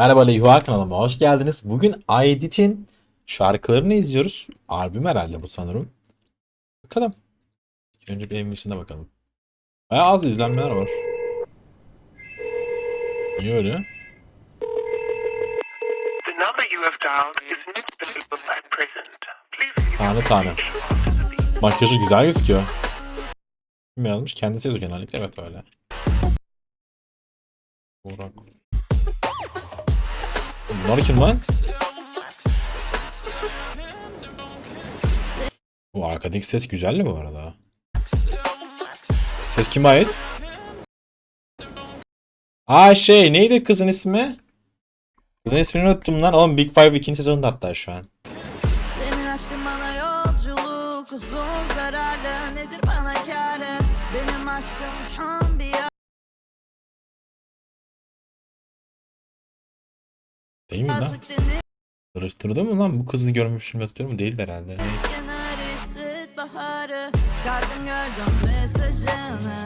Merhaba Leyhua kanalıma hoş geldiniz. Bugün Aydit'in şarkılarını izliyoruz. Albüm herhalde bu sanırım. Bakalım. Önce bir MV'sine bakalım. Bayağı az izlenmeler var. Niye öyle? Tane tane. Makyajı güzel gözüküyor. Kim yazmış? Kendisi yazıyor genellikle. Evet öyle. Burak. Bunlar kim lan? Bu arkadaki ses güzel mi bu arada? Ses kime ait? Aa şey neydi kızın ismi? Kızın ismini unuttum lan. Oğlum Big Five ikinci sezonunda hatta şu an. Değil mi lan? Karıştırdı mı lan? Bu kızı görmüştüm hatırlıyorum. Değil herhalde. Kalktım gördüm mesajını.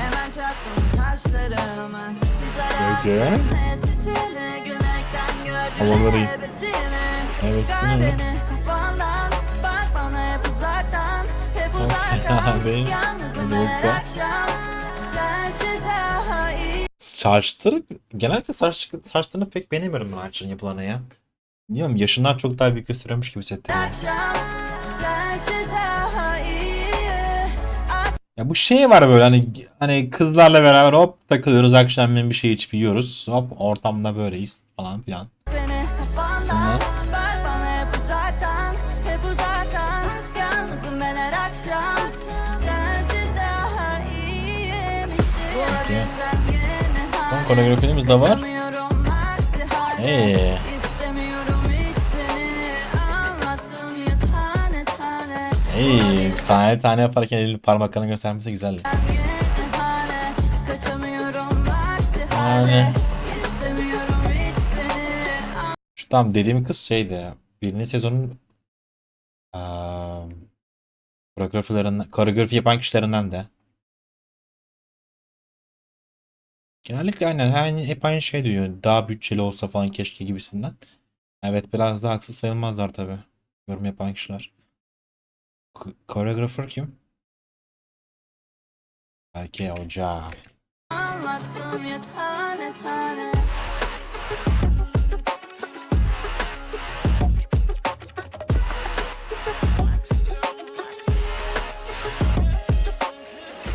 Hemen çaktım kaşlarımı. Zararlı sesini gülmekten gördüm hevesini. Çıkar beni kafandan. Bak bana hep uzaktan. Hep uzaktan. Yalnızım her akşam Saçları genellikle saç, saçlarını pek beğenmiyorum ben Arçın yapılanı ya. Bilmiyorum yaşından çok daha büyük gösteriyormuş gibi iyi Ya bu şey var böyle hani hani kızlarla beraber hop takılıyoruz akşam bir şey içip yiyoruz. Hop ortamda böyleyiz falan filan. Sonra? Bak koreografimiz de var. Hey. Hey, tane tane yaparken elini parmaklarını göstermesi halde Yani. Şu tam dediğim kız şeydi. Birinci sezonun eee koreografilerinden, koreografi yapan kişilerinden de. Genellikle aynen hani hep aynı şey diyor. Daha bütçeli olsa falan keşke gibisinden. Evet biraz da haksız sayılmazlar tabi. Yorum yapan kişiler. K- Koreografer kim? Berke Hoca. Anlattım ya tane tane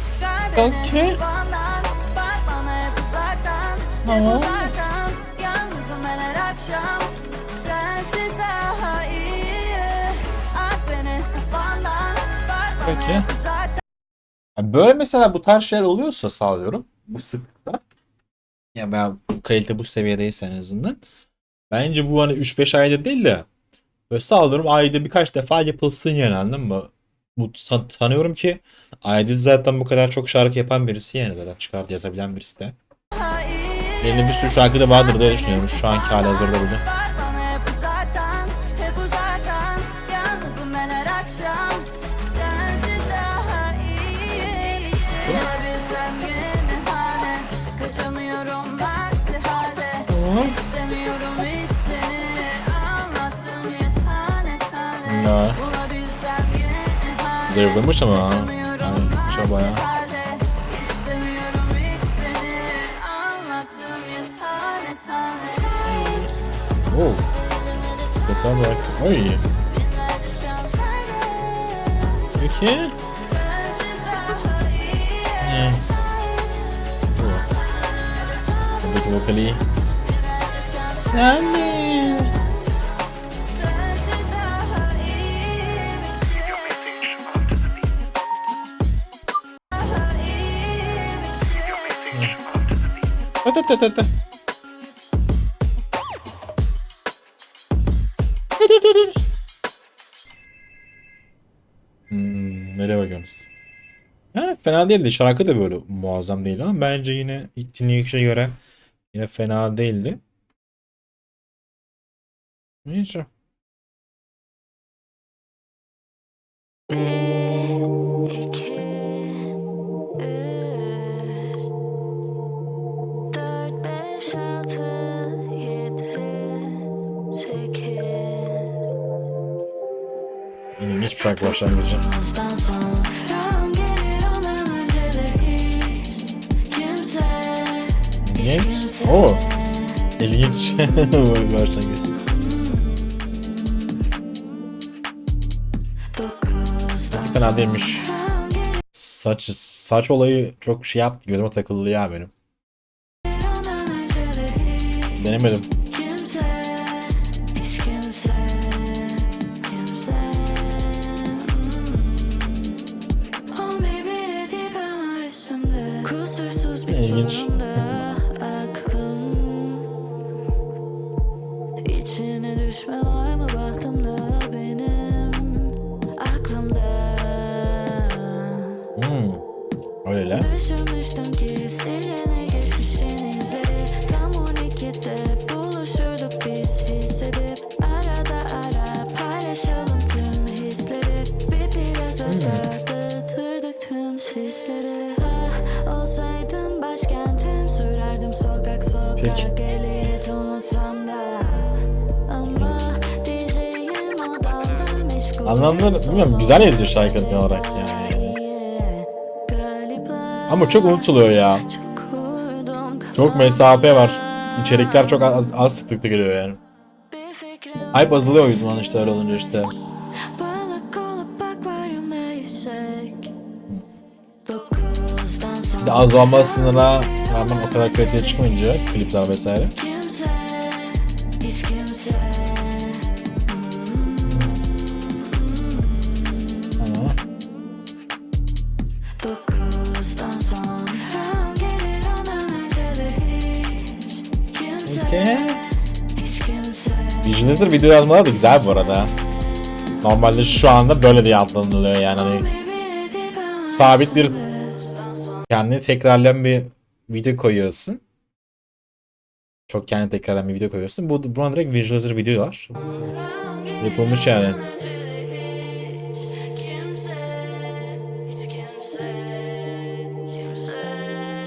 Çıkar Tamam. uzaktan Yalnızım ben her akşam Sensiz daha iyi At beni kafandan Peki. hep uzaktan Ya Böyle mesela bu tarz şeyler oluyorsa sağlıyorum. Bu sıklıkta. Ya ben kalite bu seviyedeyse en azından. Bence bu hani 3-5 ayda değil de böyle sağlıyorum ayda birkaç defa yapılsın yani anladın mı? Bu san- sanıyorum ki Aydil zaten bu kadar çok şarkı yapan birisi yani zaten çıkardı yazabilen birisi de. Elinde bir sürü şarkı da vardır diye düşünüyorum. Şu anki hali hazırda burada. Bak bana hep uzaktan, hep uzaktan Oo. Sesler bak. Oy. Binlerce şans verdim Peki. Sensiz daha iyi Ne? Bu. Öt. Hmm, nereye bakıyorsunuz? Yani fena değildi. Şarkı da böyle muazzam değildi ama bence yine ilk dinleyişe göre yine fena değildi. Neyse. Kimse hiç İlginç. Oo. İlginç başlangıç. Fena değilmiş. Saç saç olayı çok şey yaptı. Gözüme takıldı ya benim. Denemedim. İlginç. sorumda aklım İçine düşme var mı bahtımda benim aklımda Hmm. Öyle la. Düşünmüştüm ki silene Anlamları bilmiyorum güzel yazıyor şarkı olarak yani. Ama çok unutuluyor ya. Çok mesafe var. İçerikler çok az, az sıklıkta geliyor yani. Hype azalıyor o yüzden işte öyle olunca işte. De azalmasına rağmen o kadar kaliteli çıkmayınca klipler vesaire. Okey. Visualizer video yazmaları da güzel bu arada. Normalde şu anda böyle diye adlandırılıyor yani hani sabit bir kendini tekrarlayan bir video koyuyorsun. Çok kendini tekrarlayan bir video koyuyorsun. Bu buna direkt visualizer video var. Yapılmış yani.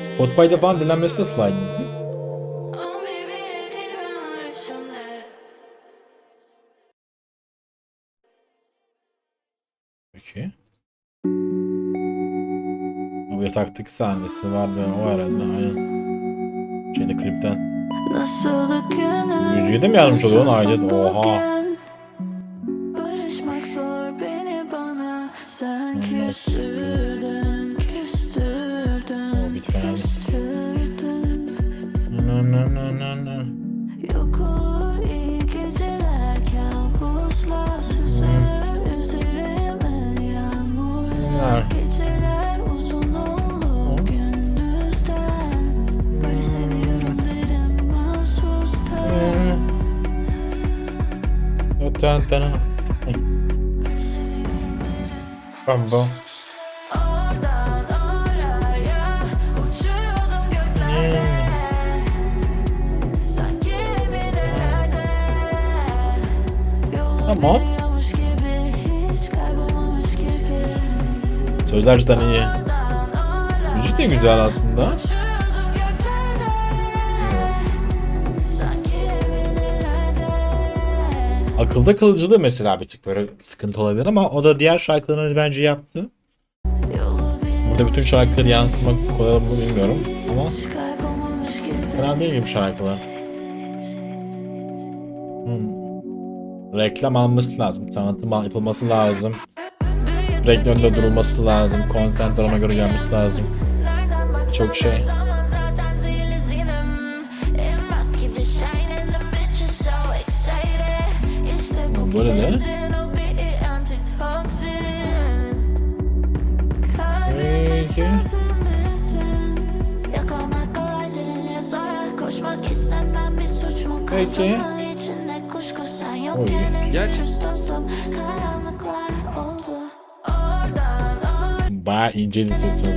Spotify'da falan dinlenmesi de slide. Peki. O taktik sahnesi vardı o herhalde aynen. Şeyde klipten. Müziği de mi yazmış oluyor lan aile? Oha. Tan tan. Eminelerde Yolum Tamam. Sözler cidden iyi. Müzik de güzel aslında. Akılda kalıcılığı mesela bir tık böyle sıkıntı olabilir ama o da diğer şarkılarını bence yaptı. Burada bütün şarkıları yansıtmak kolay mı bilmiyorum ama fena değil gibi şarkılar. Hmm. Reklam alması lazım, tanıtım yapılması lazım. Önde durulması lazım, contentler ona göre gelmesi lazım. Çok şey. Suç mu kaldı Peki. sen Oy. Gerçi- Bayağı ince bir ses var.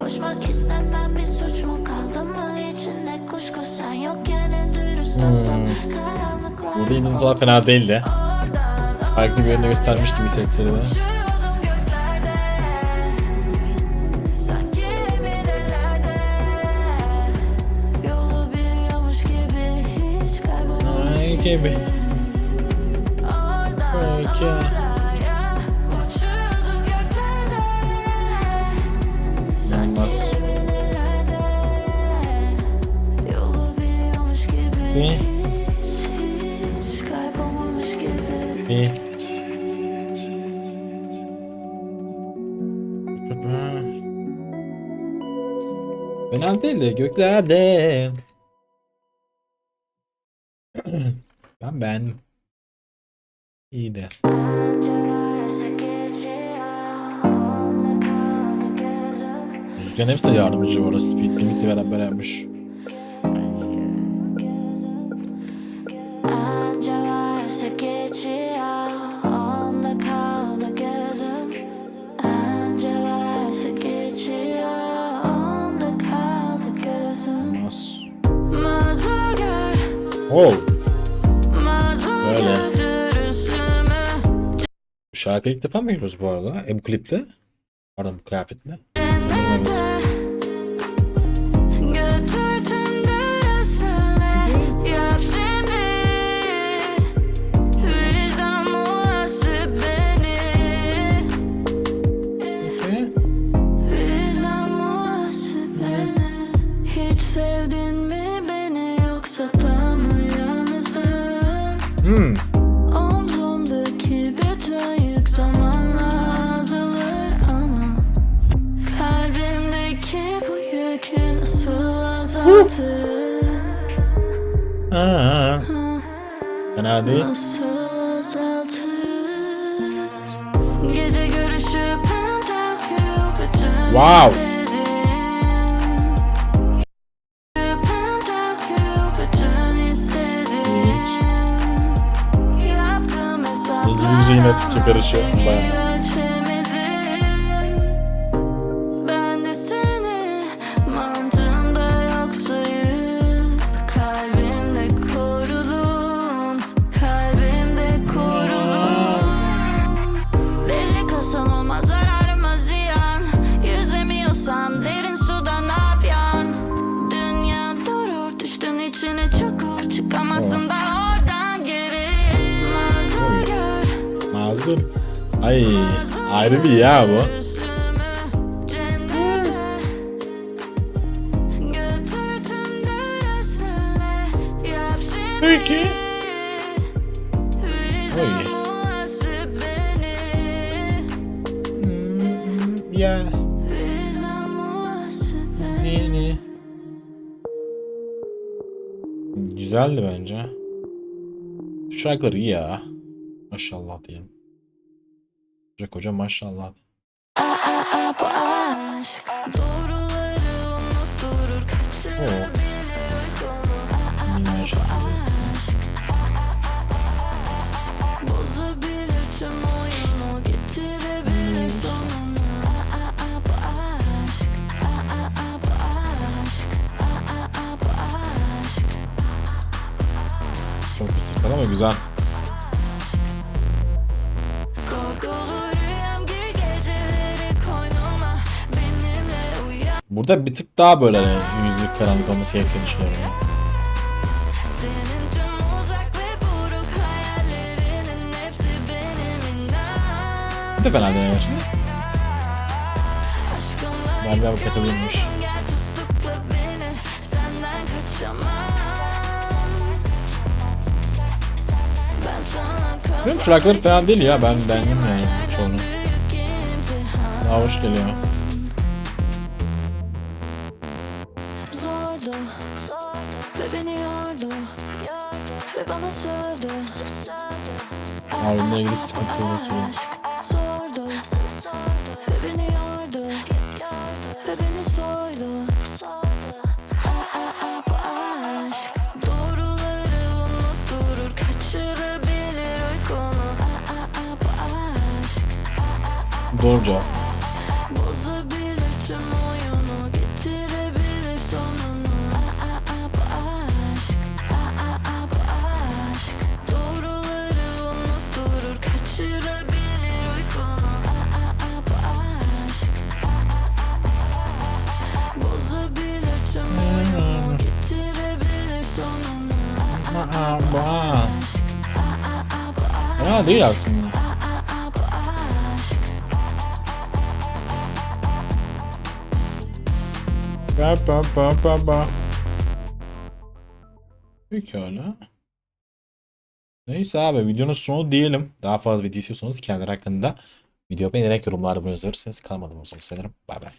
Koşmak istemem bir suç mu kaldı mı içinde kuşku sen yokken en dürüst dostum karanlıklar Burada indiğim falan fena değildi. Farklı bir yönde göstermiş gibi hissettirdi bana. Ay gibi. Okay. Olmaz. Ne? De göklerde. ben beğendim. İyiydi. Müziklerin hepsi de yardımcı bu arada. Speed limitli beraber yapmış. Bu şarkıyı ilk defa mı görüyoruz bu arada? E bu klipte. Pardon bu kıyafetle. Wow. Ilginç. İlginç yine Türkçe karışıyor. Bayağı. Mazlum. Ay ayrı bir ya bu. Peki. Oy. Hmm, ya. Yeni. Güzeldi bence. Şu iyi ya. Maşallah diyelim. Koca maşallah. Bozabilir tüm oyunu getirebilir Burada bir tık daha böyle hani yüzlük karanlık olması gerektiğini düşünüyorum. ya. Senin tüm uzak ve buruk hayallerinin hepsi benim inan Bir de fena değil gerçekten. Aşkınla Ben de bu da Ben sana Benim şarkıları fena değil ya. Ben beğendim yani çoğunu. Daha hoş geliyor. Ve bana sürdü Albümle ilgili olsun. Aşk sordu Ve beni yordu. Ve beni soydu. Aa, aa, Vay. Fena değil aslında. Ba ba ba ba ba. Pekala. Neyse abi videonun sonu diyelim. Daha fazla video istiyorsanız kendileri hakkında video beğenerek yorumlarda bunu yazarsanız kalmadım o zaman sanırım. Bay bay.